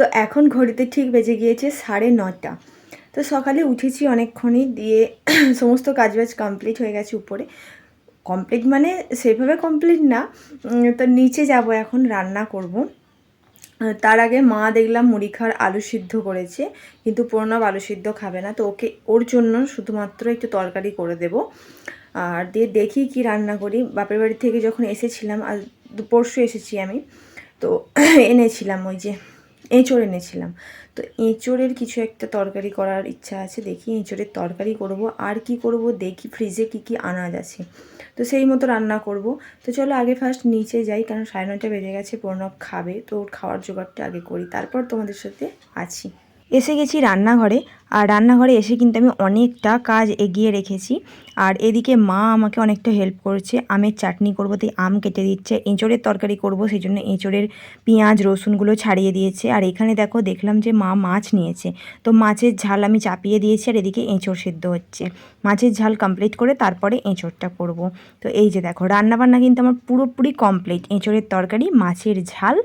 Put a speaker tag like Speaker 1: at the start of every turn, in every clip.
Speaker 1: তো এখন ঘড়িতে ঠিক বেজে গিয়েছে সাড়ে নটা তো সকালে উঠেছি অনেকক্ষণই দিয়ে সমস্ত কাজবাজ কমপ্লিট হয়ে গেছে উপরে। কমপ্লিট মানে সেভাবে কমপ্লিট না তো নিচে যাব এখন রান্না করব। তার আগে মা দেখলাম মুড়ি খাওয়ার আলু সিদ্ধ করেছে, কিন্তু প্রণব আলু সিদ্ধ খাবে না, তো ওকে ওর জন্য শুধুমাত্র একটু তরকারি করে দেব। আর দিয়ে দেখি কি রান্না করি। বাপের বাড়ি থেকে যখন এসেছিলাম আর পরশু এসেছি আমি, তো এনেছিলাম ওই যে এঁচড় এনেছিলাম। তো এঁচড়ের কিছু একটা তরকারি করার ইচ্ছা আছে, দেখি এঁচড়ের তরকারি করব। আর কি করব, দেখি ফ্রিজে কি কি আনাজ আছে। তো সেই মতো রান্না করব। তো চলো আগে ফার্স্ট নিচে যাই, কারণ সাড়ে নয়টা বেজে গেছে, প্রণব খাবে। তো ওর খাওয়ার জোগাড়টা আগে করি। তারপর তোমাদের সাথে আছি। এসে গেছি রান্নাঘরে, আর রান্নাঘরে এসে কিন্তু আমি অনেকটা কাজ এগিয়ে রেখেছি। আর এদিকে মা আমাকে অনেকটা হেল্প করছে। আমের চাটনি করব, তাই আম কেটে দিচ্ছে। এঁচড়ের তরকারি করব সেই জন্য এঁচড়ের পেঁয়াজ, রসুনগুলো ছাড়িয়ে দিয়েছে। আর এখানে দেখো, দেখলাম যে মা মাছ নিয়েছে। তো মাছের ঝাল আমি চাপিয়ে দিয়েছি, আর এদিকে এঁচড় সেদ্ধ হচ্ছে। মাছের ঝাল কমপ্লিট করে তারপরে এঁচড়টা করব। তো এই যে দেখো, রান্নাবান্না কিন্তু আমার পুরোপুরি কমপ্লিট এঁচড়ের তরকারি, মাছের ঝাল,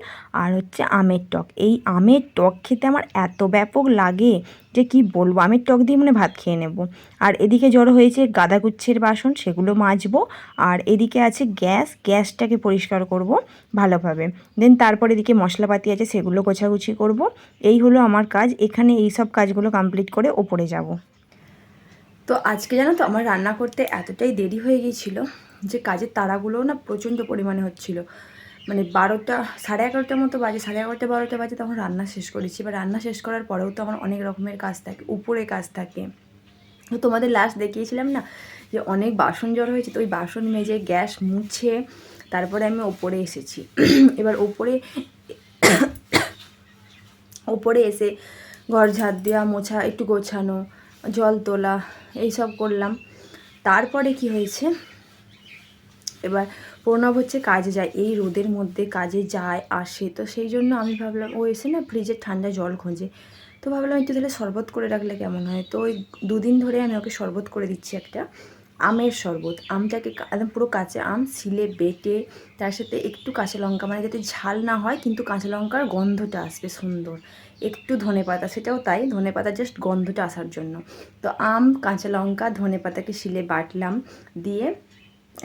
Speaker 1: আর হচ্ছে আমের টক। এই আমের টক খেতে আমার এত ব্যাপক লাগে যে কি বলব? আমি টক দিয়ে মানে ভাত খেয়ে নেব। আর এদিকে জড়ো হয়েছে গাদা গুচ্ছের বাসন, সেগুলো মাজবো। আর এদিকে আছে গ্যাস, গ্যাসটাকে পরিষ্কার করব ভালোভাবে। দেন তারপর এদিকে মশলাপাতি আছে, সেগুলো গোছাগুছি করব। এই হলো আমার কাজ। এখানে এই সব কাজগুলো কমপ্লিট করে ওপরে যাব। তো আজকে জানো তো আমার রান্না করতে এতটাই দেরি হয়ে গিয়েছিল যে কাজের তাড়াগুলোও না প্রচণ্ড পরিমাণে হচ্ছিল। মানে বারোটা, সাড়ে এগারোটার মতো বাজে, সাড়ে এগারোটা, বারোটা বাজে তখন রান্না শেষ করেছি। এবার রান্না শেষ করার পরেও তো আমার অনেক রকমের কাজ থাকে, উপরে কাজ থাকে। তো তোমাদের লাস্ট দেখিয়েছিলাম না যে অনেক বাসন জড়ো হয়েছে, তো ওই বাসন মেজে গ্যাস মুছে তারপরে আমি ওপরে এসেছি। এবার ওপরে ওপরে এসে ঘর ঝাড় দেওয়া, মোছা, একটু গোছানো, জল তোলা, এইসব করলাম। তারপরে কি হয়েছে? এবার প্রণব হচ্ছে কাজে যায়, এই রোদের মধ্যে কাজে যায়, আসে। তো সেই জন্য আমি ভাবলাম, ও এসে না ফ্রিজের ঠান্ডা জল খোঁজে। তো ভাবলাম, একটু তাহলে শরবত করে রাখলে কেমন হয়? তো ওই দুদিন ধরে আমি ওকে শরবত করে দিচ্ছি একটা, আমের শরবত। আমটাকে একদম পুরো কাঁচা আম সিলে বেটে, তার সাথে একটু কাঁচা লঙ্কা মানে যাতে ঝাল না হয়, কিন্তু কাঁচা লঙ্কার গন্ধটা আসবে সুন্দর। একটু ধনে পাতা, সেটাও তাই, ধনে পাতা জাস্ট গন্ধটা আসার জন্য। তো আম, কাঁচা লঙ্কা, ধনে পাতাকে শিলে বাটলাম, দিয়ে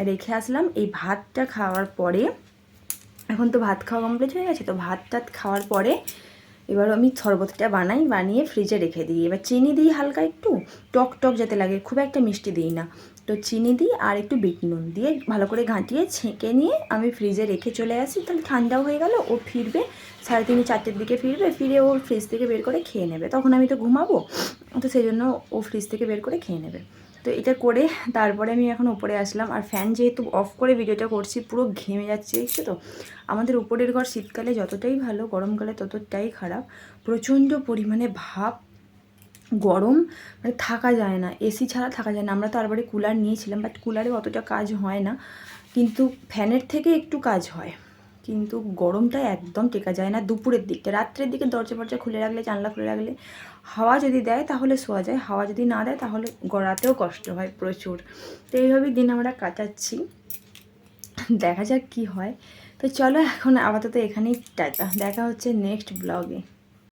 Speaker 1: রেখে আসলাম। এই ভাতটা খাওয়ার পরে, এখন তো ভাত খাওয়া কমপ্লিট হয়ে গেছে, তো ভাত টাত খাওয়ার পরে এবার আমি শরবতটা বানাই, বানিয়ে ফ্রিজে রেখে দিই। এবার চিনি দিই হালকা একটু, টক টক যাতে লাগে, খুব একটা মিষ্টি দিই না। তো চিনি দিই আর একটু বিট নুন দিয়ে ভালো করে ঘাঁটিয়ে ছেঁকে নিয়ে আমি ফ্রিজে রেখে চলে আসি। তাহলে ঠান্ডাও হয়ে গেল, ও ফিরবে, সাড়ে তিন চারটের দিকে ফিরবে, ফিরে ও ফ্রিজ থেকে বের করে খেয়ে নেবে। তখন আমি তো ঘুমাবো, তো সেই জন্য ও ফ্রিজ থেকে বের করে খেয়ে নেবে। তো এটা করে তারপরে আমি এখন উপরে আসলাম। আর ফ্যান যেহেতু অফ করে ভিডিওটা করছি, পুরো ঘেমে যাচ্ছে, দেখছ তো? আমাদের উপরের ঘর শীতকালে যতটাই ভালো, গরমকালে ততটাই খারাপ। প্রচণ্ড পরিমাণে ভাব গরম মানে থাকা যায় না। এসি ছাড়া থাকা যায় না। আমরা তো আরবারে কুলার নিয়েছিলাম বাট কুলারে অতটা কাজ হয় না। কিন্তু ফ্যানের থেকে একটু কাজ হয়। কিন্তু গরমটা একদম টেকা যায় না দুপুরের দিকটা। রাত্রের দিকে দরজা ফরজা খুলে রাখলে, জানলা খুলে রাখলে হাওয়া যদি দেয় তাহলে শোয়া যায়, হাওয়া যদি না দেয় তাহলে গড়াতেও কষ্ট হয় প্রচুর। তো এইভাবেই দিন আমরা কাটাচ্ছি। দেখা যাক কি হয়। তো চলো এখন আপাতত এখানেই টাটা। দেখা হচ্ছে নেক্সট ব্লগে